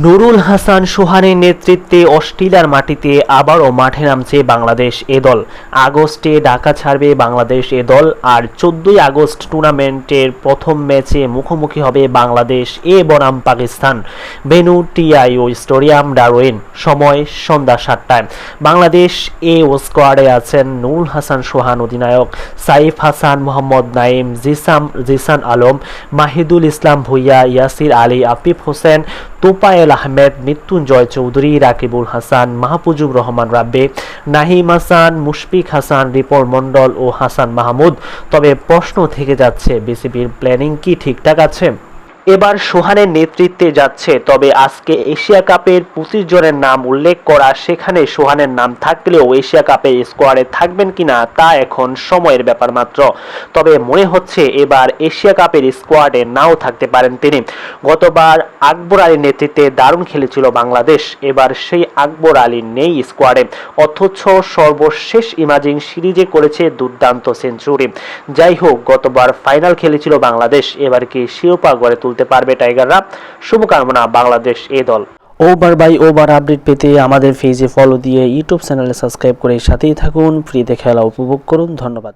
নুরুল হাসান সোহানের নেতৃত্বে অস্ট্রেলিয়ার মাটিতে আবারও মাঠে নামছে বাংলাদেশ এ দল। আগস্টে ঢাকা ছাড়বে বাংলাদেশ এ দল আর চোদ্দই আগস্ট টুর্নামেন্টের প্রথম ম্যাচে মুখোমুখি হবে বাংলাদেশ এ বনাম পাকিস্তান। ভেনু টিআইও স্টেডিয়াম ডারওয়েন সময় সন্ধ্যা সাতটায়। বাংলাদেশ এ ও স্কোয়াডে আছেন নুরুল হাসান সোহান অধিনায়ক, সাইফ হাসান, মোহাম্মদ নাইম জিসাম জিসান আলম, মাহিদুল ইসলাম ভুইয়া, ইয়াসির আলী, আফিফ হোসেন তোপায়েল আহমেদ, মৃত্যুঞ্জয় চৌধুরী, রাকিবুল হাসান, মাহফুজুর রহমান রাব্বে, নাহিম হাসান, মুশফিক হাসান রিপন মণ্ডল ও হাসান মাহমুদ। তবে প্রশ্ন থেকে যাচ্ছে, বিসিবির প্ল্যানিং কি ঠিকঠাক আছে? এবার সোহানের নেতৃত্বে যাচ্ছে, তবে আজকে এশিয়া কাপের পঁচিশ জনের নাম উল্লেখ করা সেখানে সোহানের নাম থাকলেও এশিয়া কাপের স্কোয়াডে থাকবেন কিনা তা এখন সময়ের ব্যাপার মাত্র। তবে মনে হচ্ছে এবার এশিয়া কাপের স্কোয়াডে নাও থাকতে পারেন তিনি। গতবার আকবর আলীর নেতৃত্বে দারুণ খেলেছিল বাংলাদেশ, এবার সেই আকবর আলী নেই স্কোয়াডে। অথচ সর্বশেষ ইমাজিং সিরিজে করেছে দুর্দান্ত সেঞ্চুরি। যাই হোক, গতবার ফাইনাল খেলেছিল বাংলাদেশ, এবার কি শিরোপা গড়ে তুলতে পারবে টাইগাররা। শুভকামনা বাংলাদেশ এ দল। ওভার বাই ওভার আপডেট পেতে আমাদের পেজে ফলো দিয়ে ইউটিউব চ্যানেলে সাবস্ক্রাইব করে সাথেই থাকুন। ফ্রিতে খেলা উপভোগ করুন। ধন্যবাদ।